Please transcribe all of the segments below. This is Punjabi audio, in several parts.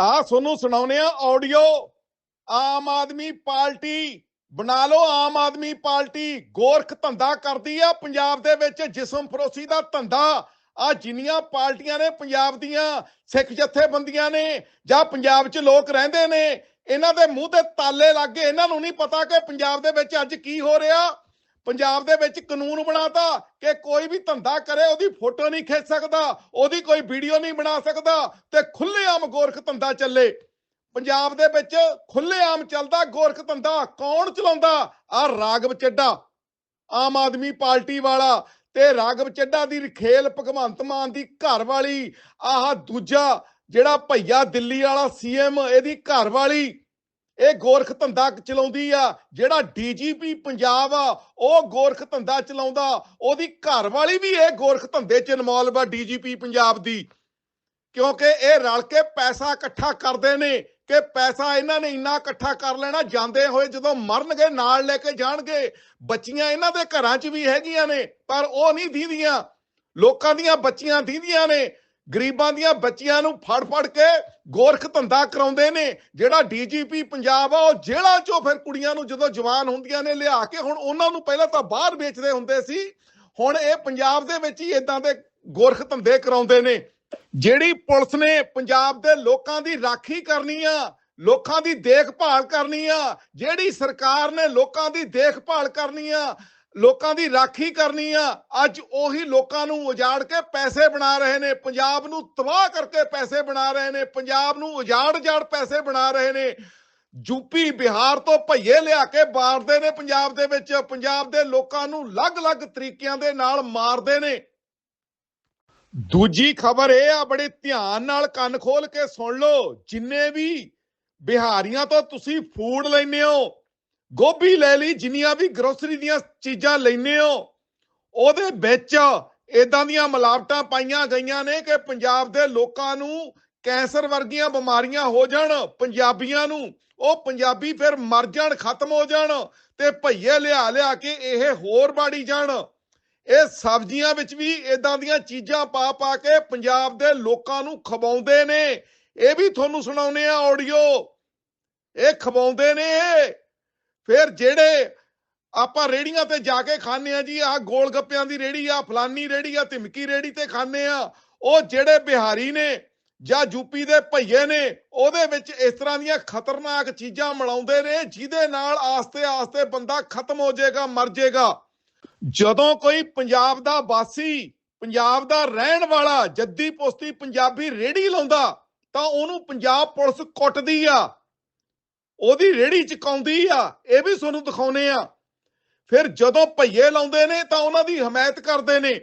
ਆ ਤੁਹਾਨੂੰ ਸੁਣਾਉਨੇ ਆ ਆਡੀਓ। ਆਮ ਆਦਮੀ ਪਾਰਟੀ ਬਣਾ ਲਓ, ਆਮ ਆਦਮੀ ਪਾਰਟੀ ਗੋਰਖ ਧੰਦਾ ਕਰਦੀ ਆ ਪੰਜਾਬ ਦੇ ਵਿੱਚ, ਜਿਸਮ ਫਰੋਸੀ ਦਾ ਧੰਦਾ। ਆ ਜਿੰਨੀਆਂ ਪਾਰਟੀਆਂ ਨੇ ਪੰਜਾਬ ਦੀਆਂ ਸਿੱਖ ਜਥੇਬੰਦੀਆਂ ਨੇ, ਜਾਂ ਪੰਜਾਬ 'ਚ ਲੋਕ ਰਹਿੰਦੇ ਨੇ, ਇਹਨਾਂ ਦੇ ਮੂੰਹ ਤੇ ਤਾਲੇ ਲੱਗ ਗਏ। ਇਹਨਾਂ ਨੂੰ ਨਹੀਂ ਪਤਾ ਕਿ ਪੰਜਾਬ ਦੇ ਵਿੱਚ ਅੱਜ ਕੀ ਹੋ ਰਿਹਾ। ਪੰਜਾਬ ਦੇ ਵਿੱਚ ਕਾਨੂੰਨ ਬਣਾਤਾ ਕਿ ਕੋਈ ਵੀ ਧੰਦਾ ਕਰੇ, ਉਹਦੀ ਫੋਟੋ ਨਹੀਂ ਖਿੱਚ ਸਕਦਾ, ਉਹਦੀ ਕੋਈ ਵੀਡੀਓ ਨਹੀਂ ਬਣਾ ਸਕਦਾ ਤੇ ਖੁੱਲੇਆਮ ਗੋਰਖ ਧੰਦਾ ਚੱਲੇ। ਪੰਜਾਬ ਦੇ ਵਿੱਚ ਖੁੱਲੇਆਮ ਚੱਲਦਾ ਗੋਰਖ ਧੰਦਾ, ਕੌਣ ਚਲਾਉਂਦਾ? ਆ ਰਾਗਵ ਚੱਡਾ ਆਮ ਆਦਮੀ ਪਾਰਟੀ ਵਾਲਾ ਤੇ ਰਾਗਵ ਚੱਡਾ ਦੀ ਖੇਲ ਭਗਵੰਤ ਮਾਨ ਦੀ ਘਰ ਵਾਲੀ, ਆਹ ਦੂਜਾ ਜਿਹੜਾ ਭਈਆ ਦਿੱਲੀ ਵਾਲਾ ਸੀਐਮ ਇਹਦੀ ਘਰ ਵਾਲੀ। ਇਹ ਗੋਰਖ ਧੰਦਾ ਚਲਾਉਂਦੀ ਆ, ਜਿਹੜਾ ਡੀਜੀਪੀ ਪੰਜਾਬ ਆ, ਉਹ ਗੋਰਖ ਧੰਦਾ ਚਲਾਉਂਦਾ। ਉਹਦੀ ਘਰ ਵਾਲੀ ਵੀ ਇਹ ਗੋਰਖ ਧੰਦੇ ਚ ਇਨਵੋਲਵ ਆ ਡੀਜੀਪੀ ਪੰਜਾਬ ਦੀ। ਕਿਉਂਕਿ ਇਹ ਰਲ ਕੇ ਪੈਸਾ ਇਕੱਠਾ ਕਰਦੇ ਨੇ ਕਿ ਪੈਸਾ ਇਹਨਾਂ ਨੇ ਇੰਨਾ ਇਕੱਠਾ ਕਰ ਲੈਣਾ, ਜਾਂਦੇ ਹੋਏ ਜਦੋਂ ਮਰਨਗੇ, ਨਾਲ ਲੈ ਕੇ ਜਾਣਗੇ। ਬੱਚੀਆਂ ਇਹਨਾਂ ਦੇ ਘਰਾਂ 'ਚ ਵੀ ਹੈਗੀਆਂ ਨੇ, ਪਰ ਉਹ ਨਹੀਂ ਦੀਦੀਆਂ। ਲੋਕਾਂ ਦੀਆਂ ਬੱਚੀਆਂ ਦੀਦੀਆਂ ਨੇ। ਗਰੀਬਾਂ ਦੀਆਂ ਬੱਚੀਆਂ ਨੂੰ ਫੜ ਫੜ ਕੇ ਗੋਰਖ ਧੰਦਾ ਕਰਾਉਂਦੇ ਨੇ, ਜਿਹੜਾ ਡੀਜੀਪੀ ਪੰਜਾਬ ਆ, ਉਹ ਜੇਲ੍ਹਾਂ 'ਚੋਂ ਫਿਰ ਕੁੜੀਆਂ ਨੂੰ ਜਦੋਂ ਜਵਾਨ ਹੁੰਦੀਆਂ ਨੇ ਲਿਆ ਕੇ ਹੁਣ ਉਹਨਾਂ ਨੂੰ ਪਹਿਲਾਂ ਤਾਂ ਬਾਹਰ ਵੇਚਦੇ ਹੁੰਦੇ ਸੀ, ਹੁਣ ਇਹ ਪੰਜਾਬ ਦੇ ਵਿੱਚ ਹੀ ਇਦਾਂ ਦੇ ਗੋਰਖ ਧੰਦੇ ਕਰਾਉਂਦੇ ਨੇ। ਜਿਹੜੀ ਪੁਲਿਸ ਨੇ ਪੰਜਾਬ ਦੇ ਲੋਕਾਂ ਦੀ ਰਾਖੀ ਕਰਨੀ ਆ, ਲੋਕਾਂ ਦੀ ਦੇਖਭਾਲ ਕਰਨੀ ਆ, ਜਿਹੜੀ ਸਰਕਾਰ ਨੇ ਲੋਕਾਂ ਦੀ ਦੇਖਭਾਲ ਕਰਨੀ ਆ ਲੋਕਾਂ ਦੀ ਰਾਖੀ ਕਰਨੀ ਆ। ਅੱਜ ਉਹੀ ਲੋਕਾਂ ਨੂੰ ਉਜਾੜ ਕੇ ਪੈਸੇ ਬਣਾ ਰਹੇ ਨੇ। ਪੰਜਾਬ ਨੂੰ ਤਬਾਹ ਕਰਕੇ ਪੈਸੇ ਬਣਾ ਰਹੇ ਨੇ। ਪੰਜਾਬ ਨੂੰ ਉਜਾੜ ਉਜਾੜ ਪੈਸੇ ਬਣਾ ਰਹੇ ਨੇ। ਯੂਪੀ ਬਿਹਾਰ ਤੋਂ ਭਈਏ ਲਿਆ ਕੇ ਮਾਰਦੇ ਨੇ ਪੰਜਾਬ ਦੇ ਵਿੱਚ। ਪੰਜਾਬ ਦੇ ਲੋਕਾਂ ਨੂੰ ਅਲੱਗ-ਅਲੱਗ ਤਰੀਕਿਆਂ ਦੇ ਨਾਲ ਮਾਰਦੇ ਨੇ। ਦੂਜੀ ਖਬਰ ਇਹ ਆ, ਬੜੇ ਧਿਆਨ ਨਾਲ ਕੰਨ ਖੋਲ ਕੇ ਸੁਣ ਲਓ। ਜਿੰਨੇ ਵੀ ਬਿਹਾਰੀਆਂ ਤੋਂ ਤੁਸੀਂ ਫੂਡ ਲੈਨੇ ਹੋ ਗੋਭੀ ਲੈ ਲਈ, ਜਿੰਨੀਆਂ ਵੀ ਗਰੋਸਰੀ ਦੀਆਂ ਚੀਜ਼ਾਂ ਲੈਨੇ ਹੋ, ਉਹਦੇ ਵਿੱਚ ਇਦਾਂ ਦੀਆਂ ਮਿਲਾਵਟਾਂ ਪਾਈਆਂ ਗਈਆਂ ਨੇ ਕਿ ਪੰਜਾਬ ਦੇ ਲੋਕਾਂ ਨੂੰ ਕੈਂਸਰ ਵਰਗੀਆਂ ਬਿਮਾਰੀਆਂ ਹੋ ਜਾਣ, ਪੰਜਾਬੀਆਂ ਨੂੰ, ਉਹ ਪੰਜਾਬੀ ਫਿਰ ਮਰ ਜਾਣ, ਖਤਮ ਹੋ ਜਾਣ ਤੇ ਭਈਏ ਲਿਆ ਲਿਆ ਕੇ ਇਹ ਹੋਰ ਬਾੜੀ ਜਾਣ। ਇਹ ਸਬਜ਼ੀਆਂ ਵਿੱਚ ਵੀ ਇਦਾਂ ਦੀਆਂ ਚੀਜ਼ਾਂ ਪਾ ਪਾ ਕੇ ਪੰਜਾਬ ਦੇ ਲੋਕਾਂ ਨੂੰ ਖਵਾਉਂਦੇ ਨੇ। ਇਹ ਵੀ ਤੁਹਾਨੂੰ ਸੁਣਾਉਨੇ ਆ ਆਡੀਓ ਇਹ ਖਵਾਉਂਦੇ ਨੇ ਫਿਰ ਜਿਹੜੇ ਆਪਾਂ ਰੇੜੀਆਂ ਤੇ ਜਾ ਕੇ ਖਾਂਦੇ ਆ ਜੀ, ਆਹ ਗੋਲ ਗੱਪਿਆਂ ਦੀ ਰੇੜੀ ਆ, ਫਲਾਨੀ ਰੇੜੀ ਆ, ਧਮਕੀ ਰੇੜੀ ਤੇ ਖਾਂਦੇ ਆ ਉਹ ਜਿਹੜੇ ਬਿਹਾਰੀ ਨੇ ਜਾਂ ਯੂਪੀ ਦੇ ਭਈਏ ਨੇ, ਉਹਦੇ ਵਿੱਚ ਇਸ ਤਰ੍ਹਾਂ ਦੀਆਂ ਖਤਰਨਾਕ ਚੀਜ਼ਾਂ ਮਿਲਾਉਂਦੇ ਨੇ, ਜਿਹਦੇ ਨਾਲ ਆਸਤੇ ਆਸਤੇ ਬੰਦਾ ਖਤਮ ਹੋ ਜਾਏਗਾ, ਮਰ ਜਾਏਗਾ। ਜਦੋਂ ਕੋਈ ਪੰਜਾਬ ਦਾ ਵਾਸੀ, ਪੰਜਾਬ ਦਾ ਰਹਿਣ ਵਾਲਾ, ਜੱਦੀ ਪੁਸਤੀ ਪੰਜਾਬੀ ਰੇੜੀ ਲਾਉਂਦਾ, ਤਾਂ ਉਹਨੂੰ ਪੰਜਾਬ ਪੁਲਿਸ ਕੁੱਟਦੀ ਆ। ਉਹਦੀ ਰੇੜੀ ਚਕਾਉਂਦੀ ਆ, ਇਹ ਵੀ ਤੁਹਾਨੂੰ ਦਿਖਾਉਨੇ ਆ। ਫਿਰ ਜਦੋਂ ਭਈਏ ਲਾਉਂਦੇ ਨੇ ਤਾਂ ਉਹਨਾਂ ਦੀ ਹਮਾਇਤ ਕਰਦੇ ਨੇ।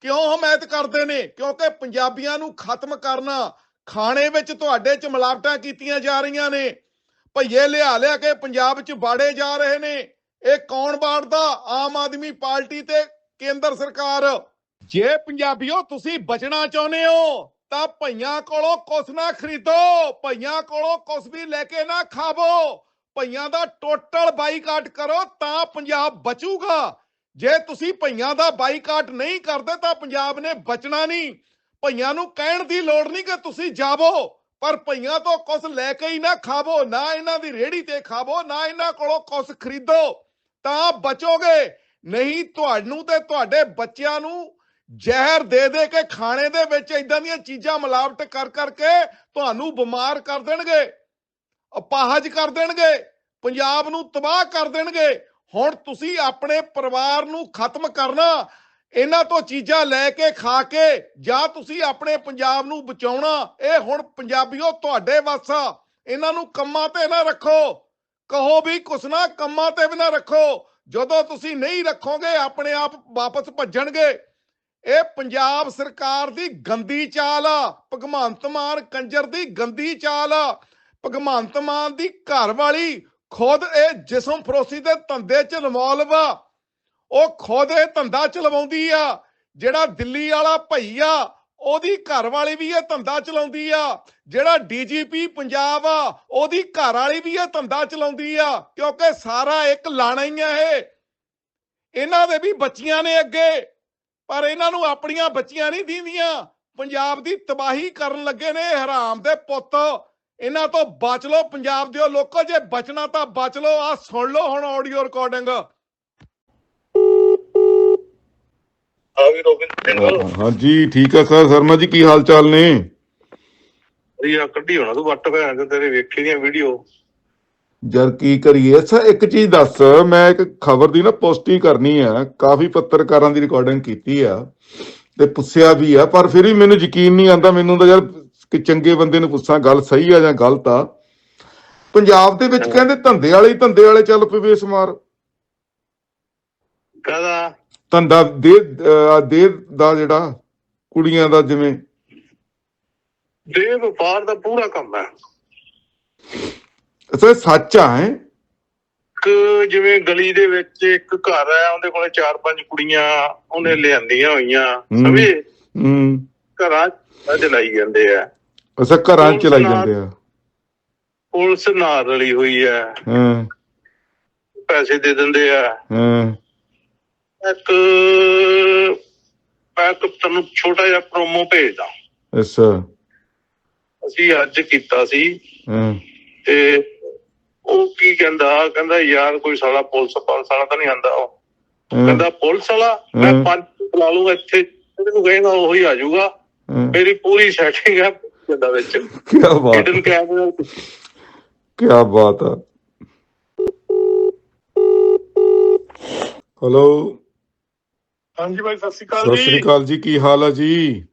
ਕਿਉਂ ਹਮਾਇਤ ਕਰਦੇ ਨੇ? ਕਿਉਂਕਿ ਪੰਜਾਬੀਆਂ ਨੂੰ ਖਤਮ ਕਰਨਾ ਖਾਣੇ ਵਿੱਚ ਤੁਹਾਡੇ ਚ ਮਿਲਾਵਟਾਂ ਕੀਤੀਆਂ ਜਾ ਰਹੀਆਂ ਨੇ। ਭਈਏ ਲਿਆ ਲਿਆ ਕੇ ਪੰਜਾਬ ਚ ਬਾੜੇ ਜਾ ਰਹੇ ਨੇ। ਇਹ ਕੌਣ ਬਾੜਦਾ ਆਮ ਆਦਮੀ ਪਾਰਟੀ ਤੇ ਕੇਂਦਰ ਸਰਕਾਰ। ਜੇ ਪੰਜਾਬੀਓ ਤੁਸੀਂ ਬਚਣਾ ਚਾਹੁੰਦੇ ਹੋ ਤਾਂ ਭਈਆਂ ਕੋਲੋਂ ਕੁਛ ਨਾ ਖਰੀਦੋ, ਭਈਆਂ ਕੋਲੋਂ ਕੁਛ ਵੀ ਲੈ ਕੇ ਨਾ ਖਾਵੋ। ਭਈਆਂ ਦਾ ਟੋਟਲ ਬਾਈਕਾਟ ਕਰੋ ਤਾਂ ਪੰਜਾਬ ਬਚੂਗਾ। ਜੇ ਤੁਸੀਂ ਭਈਆਂ ਦਾ ਬਾਈਕਾਟ ਨਹੀਂ ਕਰਦੇ ਤਾਂ ਪੰਜਾਬ ਨੇ ਬਚਣਾ ਨਹੀਂ। ਭਈਆਂ ਨੂੰ ਕਹਿਣ ਦੀ ਲੋੜ ਨਹੀਂ ਕਿ ਤੁਸੀਂ ਜਾਵੋ, ਪਰ ਭਈਆਂ ਤੋਂ ਕੁਛ ਲੈ ਕੇ ਹੀ ਨਾ ਖਾਵੋ, ਨਾ ਇਹਨਾਂ ਦੀ ਰੇੜੀ ਤੇ ਖਾਵੋ, ਨਾ ਇਹਨਾਂ ਕੋਲੋਂ ਕੁਛ ਖਰੀਦੋ, ਤਾਂ ਬਚੋਗੇ। ਨਹੀਂ, ਤੁਹਾਨੂੰ ਤੇ ਤੁਹਾਡੇ ਬੱਚਿਆਂ ਨੂੰ ਜ਼ਹਿਰ ਦੇ ਦੇ ਕੇ ਖਾਣੇ ਦੇ ਵਿੱਚ ਇਦਾਂ ਦੀਆਂ ਚੀਜ਼ਾਂ ਮਿਲਾਵਟ ਕਰ ਕਰਕੇ ਤੁਹਾਨੂੰ ਬਿਮਾਰ ਕਰ ਦੇਣਗੇ, ਅਪਾਹਜ ਕਰ ਦੇਣਗੇ, ਪੰਜਾਬ ਨੂੰ ਤਬਾਹ ਕਰ ਦੇਣਗੇ। ਹੁਣ ਤੁਸੀਂ ਆਪਣੇ ਪਰਿਵਾਰ ਨੂੰ ਖਤਮ ਕਰਨਾ, ਇਹਨਾਂ ਤੋਂ ਚੀਜ਼ਾਂ ਲੈ ਕੇ ਖਾ ਕੇ ਜਾਂ ਤੁਸੀਂ ਆਪਣੇ ਪੰਜਾਬ ਨੂੰ ਬਚਾਉਣਾ, ਇਹ ਹੁਣ ਪੰਜਾਬੀਓ ਤੁਹਾਡੇ ਵਾਸਾ ਇਹਨਾਂ ਨੂੰ ਕੰਮਾਂ ਤੇ ਨਾ ਰੱਖੋ, ਕਹੋ ਵੀ ਕੁਛ ਨਾ ਕੰਮਾਂ ਤੇ ਵੀ ਨਾ ਰੱਖੋ। ਜਦੋਂ ਤੁਸੀਂ ਨਹੀਂ ਰੱਖੋਗੇ, ਆਪਣੇ ਆਪ ਵਾਪਸ ਭੱਜਣਗੇ। ਇਹ ਪੰਜਾਬ ਸਰਕਾਰ ਦੀ ਗੰਦੀ ਚਾਲ ਆ, ਭਗਵੰਤ ਮਾਨ ਕੰਜਰ ਦੀ ਗੰਦੀ ਚਾਲ ਆ। ਭਗਵੰਤ ਮਾਨ ਦੀ ਘਰ ਵਾਲੀ ਖੁਦ ਇਹ ਜਿਸਮ ਫਰੋਸੀ ਦੇ ਧੰਦੇ ਚ ਇਨਵੋਲਵ ਆ। ਉਹ ਖੁਦ ਇਹ ਧੰਦਾ ਚਲਵਾਉਂਦੀ ਆ, ਜਿਹੜਾ ਦਿੱਲੀ ਵਾਲਾ ਭਈਆ ਉਹਦੀ ਘਰ ਵਾਲੀ ਵੀ ਇਹ ਧੰਦਾ ਚਲਾਉਂਦੀ ਆ। ਜਿਹੜਾ ਡੀਜੀਪੀ ਪੰਜਾਬ ਆ, ਉਹਦੀ ਘਰ ਵਾਲੀ ਵੀ ਇਹ ਧੰਦਾ ਚਲਾਉਂਦੀ ਆ, ਕਿਉਂਕਿ ਸਾਰਾ ਇੱਕ ਲਾਣਾ ਹੀ ਆ ਇਹ। ਇਹਨਾਂ ਦੇ ਵੀ ਬੱਚੀਆਂ ਨੇ ਅੱਗੇ। ਪਰ ਇਹਨਾਂ ਨੂੰ ਆਪਣੀਆਂ ਬੱਚੀਆਂ ਨਹੀਂ ਦੀਂਦੀਆਂ। ਪੰਜਾਬ ਦੀ ਤਬਾਹੀ ਕਰਨ ਲੱਗੇ ਨੇ ਇਹ ਹਰਾਮ ਦੇ ਪੁੱਤ। ਇਹਨਾਂ ਤੋਂ ਬਚ ਲਓ ਪੰਜਾਬ ਦਿਓ ਲੋਕੋ ਜੇ ਬਚਣਾ ਤਾਂ ਬਚ ਲਓ। ਆ ਸੁਣ ਲਓ ਹੁਣ ਆਡੀਓ ਰਿਕਾਰਡਿੰਗ ਆ ਵੀ ਰੋਬਿਨ ਸਿੰਘ ਹਾਂਜੀ ਠੀਕ ਆ ਸਰ। ਸ਼ਰਮਾ ਜੀ ਕੀ ਹਾਲ ਚਾਲ ਨੇ? ਇਹ ਕੱਢੀ ਹੋਣਾ ਤੂੰ ਵੱਟ ਭੈਣ ਤੇ ਤੇਰੇ ਵੇਖੀ ਦੀਆਂ ਵੀਡੀਓ ਯਾਰ ਕੀ ਕਰੀਏ? ਅੱਛਾ ਇੱਕ ਚੀਜ਼ ਦੱਸ। ਮੈਂ ਇੱਕ ਖਬਰ ਦੀ ਨਾ ਪੋਸਟੀ ਕਰਨੀ ਆ। ਕਾਫੀ ਪੱਤਰਕਾਰਾਂ ਦੀ ਰਿਕਾਰਡਿੰਗ ਕੀਤੀ ਆ ਤੇ ਪੁੱਛਿਆ ਵੀ ਆ ਪਰ ਫਿਰ ਵੀ ਮੈਨੂੰ ਯਕੀਨ ਨਹੀਂ ਆਂਦਾ ਮੈਨੂੰ ਤਾਂ ਯਾਰ ਕਿ ਚੰਗੇ ਬੰਦੇ ਨੂੰ ਪੁੱਛਾਂ ਗੱਲ ਸਹੀ ਆ ਜਾਂ ਗਲਤ ਆ। ਪੰਜਾਬ ਦੇ ਵਿੱਚ ਕਹਿੰਦੇ ਧੰਦੇ ਵਾਲੇ ਧੰਦੇ ਵਾਲੇ ਚੱਲ ਪਏ ਬੇਸਮਾਰ ਕਹਦਾ? ਧੰਦਾ ਦੇ ਦੇ ਦਾ ਜਿਹੜਾ ਕੁੜੀਆਂ ਦਾ ਜਿਵੇਂ। ਦੇ ਵਪਾਰ ਦਾ ਪੂਰਾ ਕੰਮ ਹੈ ਇਹ ਸੱਚ ਆ ਹੈ? ਇੱਕ ਜਿਵੇਂ ਗਲੀ ਦੇ ਵਿੱਚ ਇੱਕ ਘਰ ਹੈ ਉਹਦੇ ਕੋਲੇ ਚਾਰ ਪੰਜ ਕੁੜੀਆਂ ਉਹਨੇ ਲਿਆਂਦੀਆਂ ਹੋਈਆਂ। ਸਭੇ ਹੂੰ। ਘਰਾਂ 'ਚ ਚਲਾਈ ਜਾਂਦੇ ਆ। ਅੱਛਾ ਘਰਾਂ 'ਚ ਚਲਾਈ ਜਾਂਦੇ ਆ। ਪੁਲਿਸ ਨਾਲ ਰਲੀ ਹੋਈ ਹੈ ਹਾਂ। ਪੈਸੇ ਦੇ ਦਿੰਦੇ ਆ। ਹਾਂ। ਇੱਕ ਮੈਂ ਤੁਹਾਨੂੰ ਛੋਟਾ ਜਿਹਾ ਪ੍ਰੋਮੋ ਭੇਜਦਾ। ਅੱਛਾ। ਅਸੀਂ ਅੱਜ ਕੀਤਾ ਸੀ। ਹਾਂ। ਤੇ ਕਹਿੰਦਾ ਕਹਿੰਦਾ ਯਾਰ ਕੋਈ ਸਾਲਾ ਪੁਲਿਸ ਪੁਲਿਸ ਵਾਲਾ ਤਾਂ ਨਹੀਂ ਆਂਦਾ ਉਹ। ਹਾਂ, ਕਹਿੰਦਾ ਪੁਲਿਸ ਵਾਲਾ ਮੈਂ। ਪੰਜ ਬੁਲਾ ਲੂੰਗਾ ਇੱਥੇ। ਤੈਨੂੰ ਕਹੇਗਾ ਉਹੀ ਆ ਜਾਊਗਾ। ਹਾਂ। ਮੇਰੀ ਪੂਰੀ ਸੈਟਿੰਗ ਹੈ ਜਿੰਦਾ ਵਿੱਚ। ਕੀ ਬਾਤ। ਹਿਡਨ ਕੈਮਰਾ ਕੀ ਬਾਤ ਆ। ਹਲੋ। ਹਾਂਜੀ ਭਾਈ ਸਤਿ ਸ਼੍ਰੀ ਸਤਿ ਸ੍ਰੀ ਅਕਾਲ ਜੀ ਕੀ ਹਾਲ ਆ ਜੀ?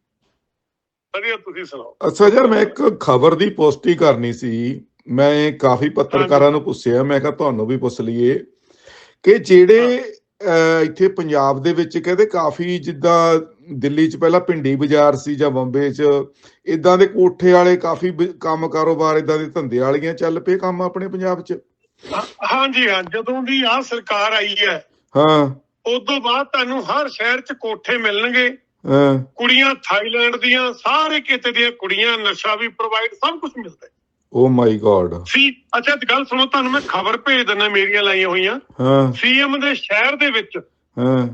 ਵਧੀਆ ਤੁਸੀਂ ਸੁਣਾਓ? ਅੱਛਾ ਯਾਰ ਮੈਂ ਇੱਕ ਖਬਰ ਦੀ ਪੋਸਟੀ ਕਰਨੀ ਸੀ। ਮੈਂ ਕਾਫੀ ਪੱਤਰਕਾਰਾਂ ਨੂੰ ਪੁੱਛਿਆ ਮੈਂ ਕਿਹਾ ਤੁਹਾਨੂੰ ਵੀ ਪੁੱਛ ਲਈਏ ਕਿ ਜਿਹੜੇ ਇੱਥੇ ਪੰਜਾਬ ਦੇ ਵਿੱਚ ਕਹਿੰਦੇ ਕਾਫੀ ਜਿੱਦਾਂ ਦਿੱਲੀ 'ਚ ਪਹਿਲਾਂ ਭਿੰਡੀ ਬਾਜ਼ਾਰ ਸੀ ਜਾਂ ਬੰਬੇ 'ਚ ਇਦਾਂ ਦੇ ਕੋਠੇ ਵਾਲੇ ਕਾਫੀ ਕੰਮ ਕਾਰੋਬਾਰ ਇਦਾਂ ਦੇ ਧੰਦੇ ਵਾਲੀਆਂ ਚੱਲ ਪਏ ਕੰਮ ਆਪਣੇ ਪੰਜਾਬ 'ਚ? ਹਾਂਜੀ ਹਾਂ ਜਦੋਂ ਦੀ ਆ ਸਰਕਾਰ ਆਈ ਹੈ ਹਾਂ। ਉਸ ਤੋਂ ਬਾਅਦ ਤੁਹਾਨੂੰ ਹਰ ਸ਼ਹਿਰ 'ਚ ਕੋਠੇ ਮਿਲਣਗੇ। ਹਾਂ। ਕੁੜੀਆਂ ਥਾਈਲੈਂਡ ਦੀਆਂ ਸਾਰੇ ਕਿਤੇ ਦੀਆਂ ਕੁੜੀਆਂ ਨਸ਼ਾ ਵੀ ਪ੍ਰੋਵਾਈਡ ਸਭ ਕੁਝ ਮਿਲਦਾ ਹੈ। ਓ ਮਾਈ ਗॉड ਸੀ ਅੱਛਾ ਤੇ ਗੱਲ ਸੁਣੋ ਤੁਹਾਨੂੰ ਮੈਂ ਖਬਰ ਭੇਜ ਦਿੰਦਾ ਮੇਰੀਆਂ ਲਾਈਆਂ ਹੋਈਆਂ। ਹਾਂ। ਸੀਐਮ ਦੇ ਸ਼ਹਿਰ ਦੇ ਵਿੱਚ ਹਾਂ।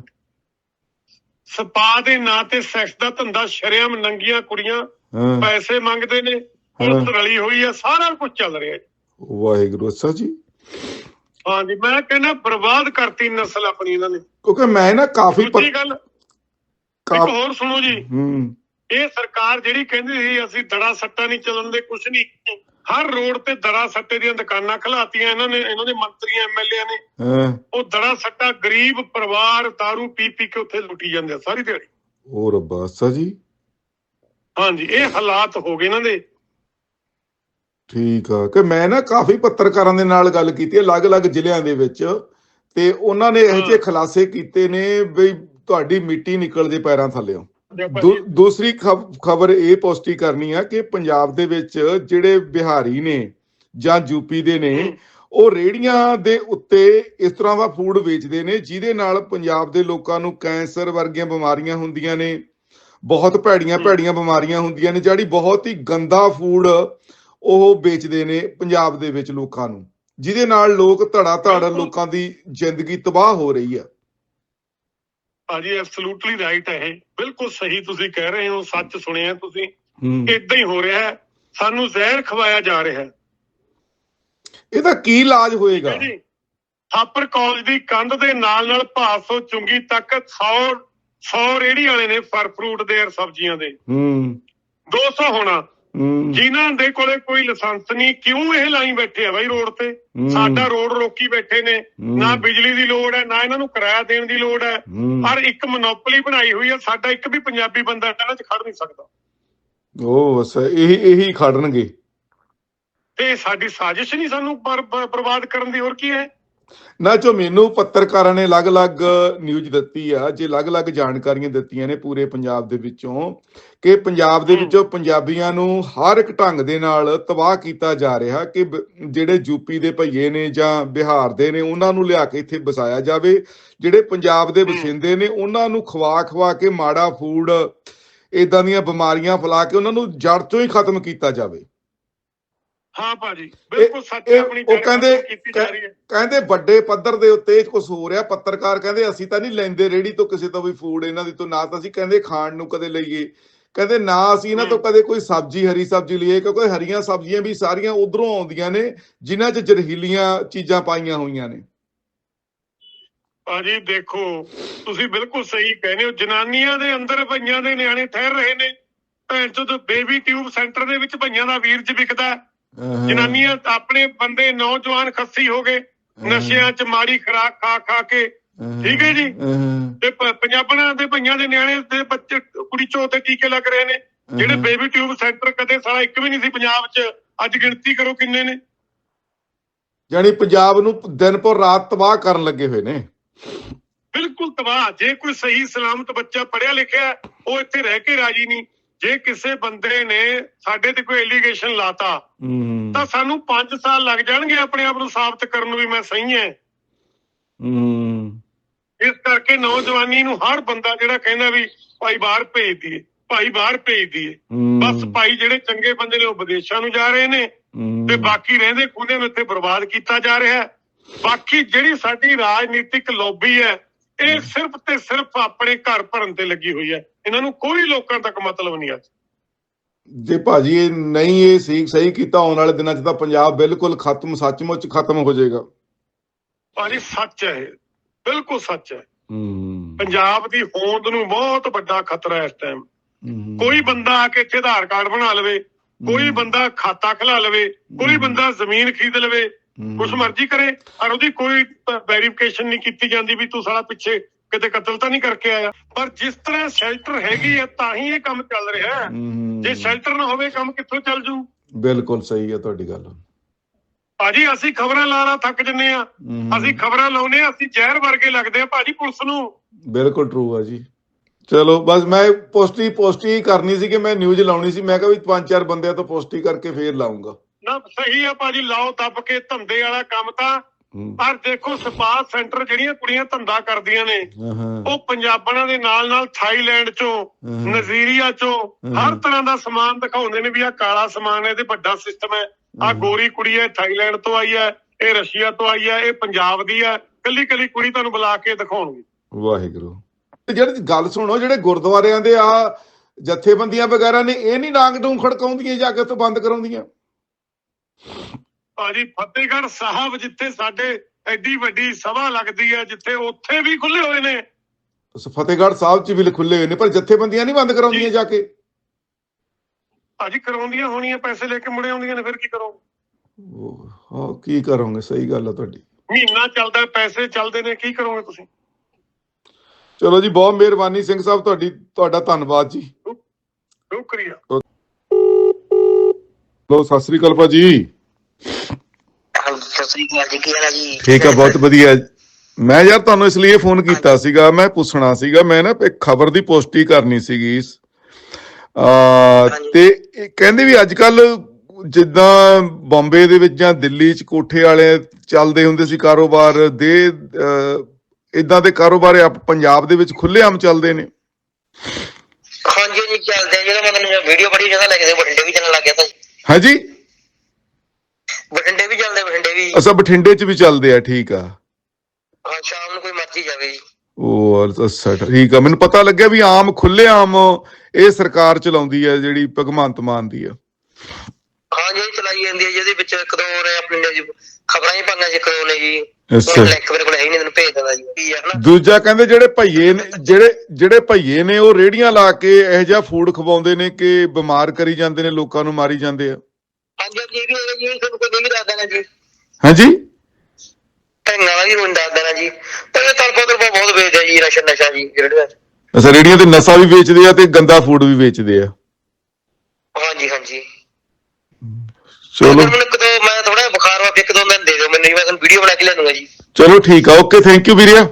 ਸਪਾ ਦੇ ਨਾਂ ਤੇ ਸੈਕਸ ਦਾ ਧੰਦਾ ਸ਼ਰੇਆਮ ਨੰਗੀਆਂ ਕੁੜੀਆਂ ਹਾਂ। ਪੈਸੇ ਮੰਗਦੇ ਨੇ ਪੁਲਿਸ ਰਲੀ ਹੋਈ ਹੈ ਸਾਰਾ ਕੁਝ ਚੱਲ ਰਿਹਾ ਹੈ ਵਾਹਿਗੁਰੂ ਅੱਛਾ ਜੀ। ਹਾਂਜੀ ਮੈਂ ਕਹਿੰਦਾ ਬਰਬਾਦ ਕਰਤੀ ਨਸਲ ਆਪਣੀ ਇਹਨਾਂ ਨੇ। ਕਿਉਂਕਿ ਮੈਂ ਨਾ ਕਾਫੀ ਪ- ਦੂਜੀ ਗੱਲ ਇੱਕ ਹੋਰ ਸੁਣੋ ਜੀ। ਹੂੰ। ਇਹ ਸਰਕਾਰ ਜਿਹੜੀ ਕਹਿੰਦੀ ਸੀ ਅਸੀਂ ਦੜਾ ਸੱਟਾ ਨਹੀਂ ਚੱਲਣ ਦੇ ਕੁਝ ਨਹੀਂ। ਹਰ ਰੋਡ ਤੇ ਦੜਾ ਸੱਟੇ ਦੀਆਂ ਦੁਕਾਨਾਂ ਖਲਾਤੀਆਂ ਇਹਨਾਂ ਨੇ ਇਹਨਾਂ ਦੇ ਮੰਤਰੀ ਐਮਐਲਏ ਨੇ। ਉਹ ਦੜਾ ਸੱਟਾ ਗਰੀਬ ਪਰਿਵਾਰ दारू ਪੀ ਪੀ ਕੇ ਉੱਥੇ ਲੁੱਟੀ ਜਾਂਦੇ ਆ ਸਾਰੀ ਦਿਹਾੜੀ। ਉਹ ਰੱਬਾ ਅੱਛਾ ਜੀ? ਹਾਂਜੀ ਇਹ ਹਾਲਾਤ ਹੋ ਗਏ ਇਹਨਾਂ ਦੇ। ਠੀਕ ਆ ਕਿ ਮੈਂ ਨਾ ਕਾਫੀ ਪੱਤਰਕਾਰਾਂ ਦੇ ਨਾਲ ਗੱਲ ਕੀਤੀ ਹੈ ਅਲੱਗ-ਅਲੱਗ ਜ਼ਿਲ੍ਹਿਆਂ ਦੇ ਵਿੱਚ। ਤੇ ਉਹਨਾਂ ਨੇ ਇਹੋ ਜਿਹੇ। ਖੁਲਾਸੇ ਕੀਤੇ ਨੇ ਵੀ ਤੁਹਾਡੀ ਮਿੱਟੀ ਨਿਕਲਦੇ ਪੈਰਾਂ ਥੱਲੇੋਂ। ਦੂਸਰੀ ਖਬਰ ਇਹ ਪੋਸਟੀ ਕਰਨੀ ਆ ਕਿ ਪੰਜਾਬ ਦੇ ਵਿੱਚ ਜਿਹੜੇ ਬਿਹਾਰੀ ਨੇ ਜਾਂ ਯੂਪੀ ਦੇ ਨੇ। ਉਹ ਰੇੜੀਆਂ ਦੇ ਉੱਤੇ ਇਸ ਤਰ੍ਹਾਂ ਦਾ ਫੂਡ ਵੇਚਦੇ ਨੇ ਜਿਹਦੇ ਨਾਲ ਪੰਜਾਬ ਦੇ ਲੋਕਾਂ ਨੂੰ ਕੈਂਸਰ ਵਰਗੀਆਂ ਬਿਮਾਰੀਆਂ ਹੁੰਦੀਆਂ ਨੇ ਬਹੁਤ ਭੈੜੀਆਂ। ਭੈੜੀਆਂ ਬਿਮਾਰੀਆਂ ਹੁੰਦੀਆਂ ਨੇ ਜਿਹੜੀ ਬਹੁਤ ਹੀ ਗੰਦਾ ਫੂਡ ਉਹ ਵੇਚਦੇ ਨੇ ਪੰਜਾਬ ਦੇ ਵਿੱਚ ਲੋਕਾਂ ਨੂੰ ਜਿਹਦੇ ਨਾਲ ਲੋਕ ਧੜਾ ਧੜ। ਲੋਕਾਂ ਦੀ ਜ਼ਿੰਦਗੀ ਤਬਾਹ ਹੋ ਰਹੀ ਆ ਭਾਜੀ ਐਬਸੋਲੂਟਲੀ ਰਾਈਟ ਹੈ ਇਹ। ਬਿਲਕੁਲ ਸਹੀ ਤੁਸੀਂ ਕਹਿ ਰਹੇ ਹੋ ਸੱਚ ਸੁਣਿਆ ਤੁਸੀਂ। ਇਦਾਂ ਹੀ ਹੋ ਰਿਹਾ ਹੈ। ਸਾਨੂੰ ਜ਼ਹਿਰ ਖਵਾਇਆ ਜਾ ਰਿਹਾ ਹੈ। ਇਹਦਾ ਕੀ ਇਲਾਜ ਹੋਏਗਾ? ਥਾਪਰ ਕਾਲਜ ਦੀ ਕੰਧ ਦੇ ਨਾਲ ਨਾਲ ਭਾਸੋ ਚੁੰਗੀ ਤੱਕ 100 100 ਰੇੜੀ ਵਾਲੇ ਨੇ ਫਰ ਫਰੂਟ ਦੇ ਸਬਜ਼ੀਆਂ ਦੇ। ਹੂੰ। 200 ਹੋਣਾ। ਜਿਨ੍ਹਾਂ ਦੇ ਕੋਲੇ ਕੋਈ ਲਾਇਸੈਂਸ ਨਹੀਂ ਕਿਉਂ ਇਹ ਲਾਈ ਬੈਠੇ ਆ ਬਾਈ ਰੋਡ ਤੇ। ਸਾਡਾ ਰੋਡ ਰੋਕੀ ਬੈਠੇ ਨੇ। ਨਾ ਬਿਜਲੀ ਦੀ ਲੋੜ ਹੈ ਨਾ ਇਹਨਾਂ ਨੂੰ ਕਿਰਾਇਆ ਦੇਣ ਦੀ ਲੋੜ ਹੈ। ਪਰ ਇੱਕ ਮੋਨੋਪੋਲੀ ਬਣਾਈ ਹੋਈ ਹੈ ਸਾਡਾ ਇੱਕ ਵੀ ਪੰਜਾਬੀ ਬੰਦਾ ਇਹਨਾਂ 'ਚ ਖੜ ਨਹੀਂ ਸਕਦਾ। ਉਹ ਬਸ ਇਹੀ ਇਹੀ ਖੜਨਗੇ। ਤੇ ਸਾਡੀ ਸਾਜ਼ਿਸ਼ ਨਹੀਂ ਸਾਨੂੰ ਬਰਬਾਦ ਕਰਨ ਦੀ ਹੋਰ ਕੀ ਹੈ? ਨਾ ਜੋ ਮੈਨੂੰ ਪੱਤਰਕਾਰਾਂ ਨੇ ਅਲੱਗ-ਅਲੱਗ ਨਿਊਜ਼ ਦਿੱਤੀ ਆ ਜੇ ਅਲੱਗ-ਅਲੱਗ ਜਾਣਕਾਰੀਆਂ ਦਿੱਤੀਆਂ ਨੇ ਪੂਰੇ ਪੰਜਾਬ ਦੇ ਵਿੱਚੋਂ ਕਿ ਪੰਜਾਬ ਦੇ। ਵਿੱਚੋਂ ਪੰਜਾਬੀਆਂ ਨੂੰ ਹਰ ਇੱਕ ਢੰਗ ਦੇ ਨਾਲ ਤਬਾਹ ਕੀਤਾ ਜਾ ਰਿਹਾ ਕਿ ਜਿਹੜੇ ਯੂਪੀ ਦੇ ਭਈਏ ਨੇ ਜਾਂ ਬਿਹਾਰ ਦੇ ਨੇ ਉਹਨਾਂ ਨੂੰ ਲਿਆ ਕੇ ਇੱਥੇ ਵਸਾਇਆ ਜਾਵੇ ਜਿਹੜੇ ਪੰਜਾਬ ਦੇ। ਵਸਿੰਦੇ ਨੇ ਉਹਨਾਂ ਨੂੰ ਖਵਾ ਖਵਾ ਕੇ ਮਾੜਾ ਫੂਡ ਇਦਾਂ ਦੀਆਂ ਬਿਮਾਰੀਆਂ ਫੈਲਾ ਕੇ ਉਹਨਾਂ ਨੂੰ ਜੜ ਤੋਂ ਹੀ ਖਤਮ ਕੀਤਾ ਜਾਵੇ ਹਾਂ ਭਾਜੀ ਬਿਲਕੁਲ ਸੱਚ ਆਪਣੀ ਉਹ ਕਹਿੰਦੇ- ਕਹਿੰਦੇ ਵੱਡੇ ਪੱਧਰ ਦੇ ਉੱਤੇ ਕੁਝ ਹੋ ਰਿਹਾ ਪੱਤਰਕਾਰ ਕਹਿੰਦੇ ਅਸੀਂ ਤਾਂ ਨਹੀਂ ਲੈਂਦੇ ਰੇੜੀ ਤੋਂ ਕਿਸੇ ਤੋਂ ਵੀ ਫੂਡ ਇਹਨਾਂ ਦੀ ਤੋਂ ਨਾ ਤਾਂ ਅਸੀਂ ਕਹਿੰਦੇ ਖਾਣ ਨੂੰ ਕਦੇ ਲਈਏ। ਕਹਿੰਦੇ ਨਾ ਅਸੀਂ ਇਹਨਾਂ ਤੋਂ ਕਦੇ ਕੋਈ ਸਬਜ਼ੀ ਹਰੀ ਸਬਜ਼ੀ ਲਈਏ ਕਿਉਂਕਿ ਹਰੀਆਂ ਸਬਜ਼ੀਆਂ ਵੀ ਸਾਰੀਆਂ ਉਧਰੋਂ ਆਉਂਦੀਆਂ ਨੇ ਜਿਨ੍ਹਾਂ 'ਚ ਜ਼ਹਿਰੀਲੀਆਂ ਚੀਜ਼ਾਂ ਪਾਈਆਂ ਹੋਈਆਂ ਨੇ। ਭਾਜੀ ਦੇਖੋ ਤੁਸੀਂ ਬਿਲਕੁਲ ਸਹੀ ਕਹਿੰਦੇ ਹੋ। ਜਨਾਨੀਆਂ ਦੇ ਅੰਦਰ ਭਈਆਂ ਦੇ ਨਿਆਣੇ ਠਹਿਰ ਰਹੇ ਨੇ। ਭੈਣ ਚੋਦ ਬੇਬੀ ਟਿਊਬ ਸੈਂਟਰ ਦੇ ਵਿੱਚ ਭਈਆਂ ਦਾ ਵੀਰਜ ਵਿਕਦਾ ਜਨਾਨੀਆਂ ਆਪਣੇ ਬੰਦੇ ਨੌਜਵਾਨ ਖੱਸੀ ਹੋ ਗਏ ਨਸ਼ਿਆਂ 'ਚ ਮਾੜੀ ਖਰਾਕ ਖਾ ਖਾ ਕੇ। ਠੀਕ ਹੈ ਜੀ। ਤੇ ਪੰਜਾਬਣਾਂ ਦੇ ਭਈਆਂ ਦੇ ਨਿਆਣੇ ਦੇ ਬੱਚੇ ਕੁੜੀ ਚੋ ਤੇ ਟੀਕੇ ਲੱਗ ਰਹੇ ਨੇ? ਜਿਹੜੇ ਬੇਬੀ ਟਿਊਬ ਸੈਂਟਰ ਕਦੇ ਸਾਲਾ ਇੱਕ ਵੀ ਨਹੀਂ ਸੀ ਪੰਜਾਬ 'ਚ ਅੱਜ ਗਿਣਤੀ ਕਰੋ ਕਿੰਨੇ ਨੇ? ਜਾਣੀ ਪੰਜਾਬ ਨੂੰ ਦਿਨ ਪਰ ਰਾਤ ਤਬਾਹ ਕਰਨ ਲੱਗੇ ਹੋਏ ਨੇ। ਬਿਲਕੁਲ ਤਬਾਹ। ਜੇ ਕੋਈ ਸਹੀ ਸਲਾਮਤ ਬੱਚਾ ਪੜਿਆ ਲਿਖਿਆ ਉਹ ਇੱਥੇ ਰਹਿ ਕੇ ਰਾਜੀ ਨਹੀਂ। ਜੇ ਕਿਸੇ ਬੰਦੇ ਨੇ ਸਾਡੇ ਤੇ ਕੋਈ ਐਲੀਗੇਸ਼ਨ ਲਾਤਾ ਤਾਂ ਸਾਨੂੰ 5 ਸਾਲ ਲੱਗ ਜਾਣਗੇ ਆਪਣੇ ਆਪ ਨੂੰ ਸਾਬਤ ਕਰਨ ਨੂੰ ਵੀ ਮੈਂ ਸਹੀ ਹਾਂ। ਇਸ ਕਰਕੇ ਨੌਜਵਾਨੀ ਨੂੰ ਹਰ ਬੰਦਾ ਜਿਹੜਾ ਕਹਿੰਦਾ ਵੀ ਭਾਈ ਬਾਹਰ ਭੇਜ ਦਈਏ ਭਾਈ ਬਾਹਰ ਭੇਜ ਦਈਏ ਬਸ ਭਾਈ ਜਿਹੜੇ ਚੰਗੇ ਬੰਦੇ ਨੇ ਉਹ ਵਿਦੇਸ਼ਾਂ ਨੂੰ ਜਾ ਰਹੇ ਨੇ ਤੇ ਬਾਕੀ ਰਹਿੰਦੇ ਖੁੰਦੇ ਨੂੰ ਇੱਥੇ ਬਰਬਾਦ ਕੀਤਾ ਜਾ ਰਿਹਾ ਹੈ। ਬਾਕੀ ਜਿਹੜੀ ਸਾਡੀ ਰਾਜਨੀਤਿਕ ਲੌਬੀ ਹੈ ਇਹ ਸਿਰਫ ਤੇ ਸਿਰਫ ਆਪਣੇ ਘਰ ਭਰਨ ਤੇ ਲੱਗੀ ਹੋਈ ਹੈ। ਇਹਨਾਂ ਨੂੰ ਕੋਈ ਲੋਕਾਂ ਤੱਕ ਮਤਲਬ ਨਹੀਂ ਅੱਜ। ਜੇ ਭਾਜੀ ਇਹ ਨਹੀਂ ਇਹ ਸੀ ਸਹੀ ਕੀਤਾ ਆਉਣ ਵਾਲੇ ਦਿਨਾਂ 'ਚ ਤਾਂ ਪੰਜਾਬ ਬਿਲਕੁਲ ਖਤਮ ਸੱਚਮੁੱਚ ਖਤਮ ਹੋ ਜਾਏਗਾ। ਭਾਜੀ ਸੱਚ ਹੈ ਬਿਲਕੁਲ ਸੱਚ ਹੈ। ਹੂੰ। ਪੰਜਾਬ ਦੀ ਹੋਂਦ ਨੂੰ ਬਹੁਤ ਵੱਡਾ ਖਤਰਾ ਹੈ ਇਸ ਟਾਈਮ ਕੋਈ ਬੰਦਾ ਆ ਕੇ ਇੱਥੇ ਆਧਾਰ ਕਾਰਡ ਬਣਾ ਲਵੇ ਕੋਈ ਬੰਦਾ ਖਾਤਾ ਖੁਲਾ ਲਵੇ ਕੋਈ ਬੰਦਾ ਜ਼ਮੀਨ ਖਰੀਦ ਲਵੇ ਕੁਛ ਮਰਜ਼ੀ ਕਰੇ ਪਰ ਉਹਦੀ ਕੋਈ ਵੈਰੀਫਿਕੇਸ਼ਨ ਨਹੀਂ ਕੀਤੀ ਜਾਂਦੀ ਵੀ ਤੂੰ ਸਾਲਾ ਪਿੱਛੇ ਕਿਤੇ ਕਤਲ ਤਾਂ ਨਹੀਂ ਕਰਕੇ ਆਇਆ। ਪਰ ਜਿਸ ਤਰ੍ਹਾਂ ਸ਼ੈਲਟਰ ਹੈਗੀ ਹੈ ਤਾਂ ਹੀ ਇਹ ਕੰਮ ਚੱਲ ਰਿਹਾ ਹੈ। ਜੇ ਸ਼ੈਲਟਰ ਨਾ ਹੋਵੇ ਕੰਮ ਕਿੱਥੋਂ ਚੱਲ ਜੂ? ਬਿਲਕੁਲ ਸਹੀ ਹੈ ਤੁਹਾਡੀ ਗੱਲ। ਭਾਜੀ ਅਸੀਂ ਖਬਰਾਂ ਲਾ ਲਾ ਥੱਕ ਜੰਨੇ ਆ। ਅਸੀਂ ਖਬਰਾਂ ਲਾਉਨੇ ਆ ਅਸੀਂ ਜ਼ਹਿਰ ਵਰਗੇ ਲੱਗਦੇ ਆ ਭਾਜੀ ਪੁਲਿਸ ਨੂੰ। ਬਿਲਕੁਲ ਟਰੂ ਆ ਜੀ। ਚਲੋ ਬਸ ਮੈਂ ਪੋਸਟੀ ਪੋਸਟੀ ਕਰਨੀ ਸੀ ਕਿ ਮੈਂ ਨਿਊਜ਼ ਲਾਉਣੀ ਸੀ। ਮੈਂ ਕਿਹਾ ਵੀ ਪੰਜ ਚਾਰ ਬੰਦਿਆਂ ਤੋਂ ਪੋਸਟੀ ਕਰਕੇ ਫੇਰ ਲਾਉਂਗਾ। ਨਾ ਸਹੀ ਆ ਭਾਜੀ ਲਾਓ ਦੱਬ ਕੇ ਧੰਦੇ ਵਾਲਾ ਕੰਮ ਤਾਂ। ਪਰ ਦੇਖੋ ਸਪਾ ਸੈਂਟਰ ਜਿਹੜੀਆਂ ਕੁੜੀਆਂ ਧੰਦਾ ਕਰਦੀਆਂ ਨੇ ਉਹ ਪੰਜਾਬਣਾਂ ਦੇ ਨਾਲ ਨਾਲ ਥਾਈਲੈਂਡ ਚੋਂ ਨਜ਼ੀਰੀਆ ਚੋਂ ਹਰ ਤਰ੍ਹਾਂ ਦਾ ਸਮਾਨ ਦਿਖਾਉਂਦੇ ਨੇ ਵੀ ਆ ਕਾਲਾ ਸਮਾਨ ਹੈ ਤੇ ਵੱਡਾ ਸਿਸਟਮ ਹੈ। ਆ ਗੋਰੀ ਕੁੜੀ ਹੈ ਥਾਈਲੈਂਡ ਤੋਂ ਆਈ ਹੈ ਇਹ ਰਸ਼ੀਆ ਤੋਂ ਆਈ ਹੈ ਇਹ ਪੰਜਾਬ ਦੀ ਹੈ। ਕੱਲੀ ਕੱਲੀ ਕੁੜੀ ਤੁਹਾਨੂੰ ਬੁਲਾ ਕੇ ਦਿਖਾਉਣਗੇ। ਵਾਹਿਗੁਰੂ। ਤੇ ਜਿਹੜੀ ਗੱਲ ਸੁਣੋ ਜਿਹੜੇ ਗੁਰਦੁਆਰਿਆਂ ਦੇ ਆ ਜਥੇਬੰਦੀਆਂ ਵਗੈਰਾ ਨੇ ਇਹ ਨਹੀਂ ਨਾਂਗ ਡੂੰ ਖੜਕਾਉਂਦੀਆਂ ਜਾ ਕੇ ਤੋਂ ਬੰਦ ਕਰਾਉਂਦੀਆਂ? ਭਾਜੀ ਫਤਿਹਗੜ੍ਹ ਸਾਹਿਬ ਜਿੱਥੇ ਸਾਡੇ ਐਡੀ ਵੱਡੀ ਸਭਾ ਲੱਗਦੀ ਹੈ ਜਿੱਥੇ ਉੱਥੇ ਵੀ ਖੁੱਲੇ ਹੋਏ ਨੇ। ਉਸ ਫਤਿਹਗੜ੍ਹ ਸਾਹਿਬ ਚ ਵੀ ਖੁੱਲੇ ਹੋਏ ਨੇ ਪਰ ਜਥੇਬੰਦੀਆਂ ਨਹੀਂ ਬੰਦ ਕਰਾਉਂਦੀਆਂ ਜਾ। ਕੇ? ਭਾਜੀ ਕਰਾਉਂਦੀਆਂ ਹੋਣੀਆਂ ਪੈਸੇ ਲੈ ਕੇ ਮੁੜੇ ਆਉਂਦੀਆਂ ਨੇ ਫਿਰ ਕੀ ਕਰੋ ਉਹ, ਹਾਂ ਕੀ ਕਰੋਗੇ? ਸਹੀ ਗੱਲ ਆ ਤੁਹਾਡੀ। ਮਹੀਨਾ ਚੱਲਦਾ ਪੈਸੇ ਚੱਲਦੇ ਨੇ ਕੀ ਕਰੋਗੇ ਤੁਸੀਂ? ਚਲੋ ਜੀ ਬਹੁਤ ਮਿਹਰਬਾਨੀ ਸਿੰਘ ਸਾਹਿਬ ਤੁਹਾਡੀ ਤੁਹਾਡਾ ਧੰਨਵਾਦ ਜੀ। ਸ਼ੁਕਰੀਆ। ਲੋ ਸਤਿ ਸ੍ਰੀ ਅਕਾਲ ਭਾਜੀ। ਸਤਿ ਸ੍ਰੀ ਅਕਾਲ ਜੀ ਕੀ ਹਾਲ ਹੈ ਜੀ? ਠੀਕ ਆ ਬਹੁਤ ਵਧੀਆ। ਮੈਂ ਯਾਰ ਤੁਹਾਨੂੰ ਇਸ ਲਈ ਫੋਨ ਕੀਤਾ ਸੀਗਾ ਮੈਂ ਪੁੱਛਣਾ ਸੀਗਾ ਮੈਂ ਨਾ ਇੱਕ ਖਬਰ ਦੀ ਪੁਸ਼ਟੀ ਕਰਨੀ ਸੀਗੀ ਆ ਤੇ ਕਹਿੰਦੇ ਵੀ ਅੱਜ ਕੱਲ ਜਿੱਦਾਂ ਬੰਬੇ ਦੇ ਵਿੱਚ ਜਾਂ ਦਿੱਲੀ 'ਚ ਕੋਠੇ ਵਾਲੇ ਚੱਲਦੇ ਹੁੰਦੇ ਸੀ ਕਾਰੋਬਾਰ ਦੇ ਇਦਾਂ ਦੇ ਕਾਰੋਬਾਰ ਪੰਜਾਬ ਦੇ ਵਿੱਚ ਖੁੱਲ੍ਹੇਆਮ ਚੱਲਦੇ ਨੇ। ਹਾਂਜੀ ਜੀ ਚੱਲਦੇ ਜਿਹੜਾ ਮੈਂ ਤੁਹਾਨੂੰ ਵੀਡੀਓ ਬੜੀ ਜਗ੍ਹਾ ਲੈ ਕੇ ਦੇ ਬਠਿੰਡੇ ਵੀ ਚੱਲਣ ਲੱਗ ਗਿਆ ਤਾਂ। ਹਾਂਜੀ। ਵੀ ਅਸਾਂ ਬਠਿੰਡੇ 'ਚ ਵੀ ਚੱਲਦੇ ਆ ਠੀਕ ਆ। ਹਾਂ ਸ਼ਾਮ ਨੂੰ ਕੋਈ ਮਰਜ਼ੀ ਜਾਵੇ ਜੀ। ਉਹ ਅੱਛਾ ਠੀਕ ਆ। ਮੈਨੂੰ ਪਤਾ ਲੱਗਿਆ ਵੀ ਆਮ ਖੁੱਲ੍ਹੇਆਮ ਇਹ ਸਰਕਾਰ ਚਲਾਉਂਦੀ ਹੈ ਜਿਹੜੀ ਭਗਵੰਤ ਮਾਨ ਦੀ ਆ। ਹਾਂ ਜੀ ਚਲਾਈ ਜਾਂਦੀ ਹੈ ਜਿਹਦੇ ਵਿੱਚ ਇੱਕ ਦੋ ਨੇ ਆਪਣੇ ਜੀ ਖਬਰਾਂ ਹੀ ਪਾਈਆਂ ਜੀ ਇੱਕ ਦੋ ਨੇ ਜੀ। ਅੱਛਾ। ਲਿੰਕ ਮੇਰੇ ਕੋਲ ਹੈ ਨਹੀਂ ਤੈਨੂੰ ਭੇਜ ਦਿੰਦਾ ਜੀ। ਨਾ ਦੂਜਾ ਕਹਿੰਦੇ ਜਿਹੜੇ ਭਈਏ ਨੇ ਜਿਹੜੇ ਜਿਹੜੇ ਭਈਏ ਨੇ ਉਹ ਰੇੜੀਆਂ ਲਾ ਕੇ ਇਹੋ ਜਿਹਾ ਫੂਡ ਖਵਾਉਂਦੇ ਨੇ ਕਿ ਬਿਮਾਰ ਕਰੀ ਜਾਂਦੇ ਨੇ ਲੋਕਾਂ ਨੂੰ ਮਾਰੀ ਜਾਂਦੇ ਆ। ਹਾਂਜੀ ਇਹ ਵੀ ਹੈਗਾ ਜੀ ਤੁਹਾਨੂੰ ਕੋਈ ਨਹੀਂ ਵੀ ਦੱਸ ਦੇਣਾ ਜੀ। ਹਾਂਜੀ? ਢੰਗਾਂ ਵਾਲਾ ਵੀ ਦੱਸ ਦੇਣਾ ਜੀ। ਪਰ ਇਹ ਤਲਪਾ ਤਲਪਾ ਬਹੁਤ ਵੇਚਦੇ ਜੀ ਨਸ਼ਾ ਨਸ਼ਾ ਜੀ ਜਿਹੜੇ ਅੱਛਾ ਰੇੜੀਆਂ ਤੇ ਨਸ਼ਾ ਵੀ ਵੇਚਦੇ ਆ ਤੇ ਗੰਦਾ ਫੂਡ ਵੀ ਵੇਚਦੇ ਆ। ਹਾਂਜੀ ਹਾਂਜੀ। ਚਲੋ। ਮੈਨੂੰ ਇੱਕ ਦੋ ਮੈਂ ਥੋੜਾ ਬੁਖਾਰ ਵਾ ਇੱਕ ਦੋ ਦਿਨ ਦੇ ਦਿਓ ਮੈਨੂੰ ਮੈਂ ਤੁਹਾਨੂੰ ਵੀਡੀਓ ਬਣਾ ਕੇ ਲੈ ਦੂੰਗਾ ਜੀ। ਚਲੋ ਠੀਕ ਆ ਓਕੇ ਥੈਂਕ ਯੂ ਵੀਰਿਆ।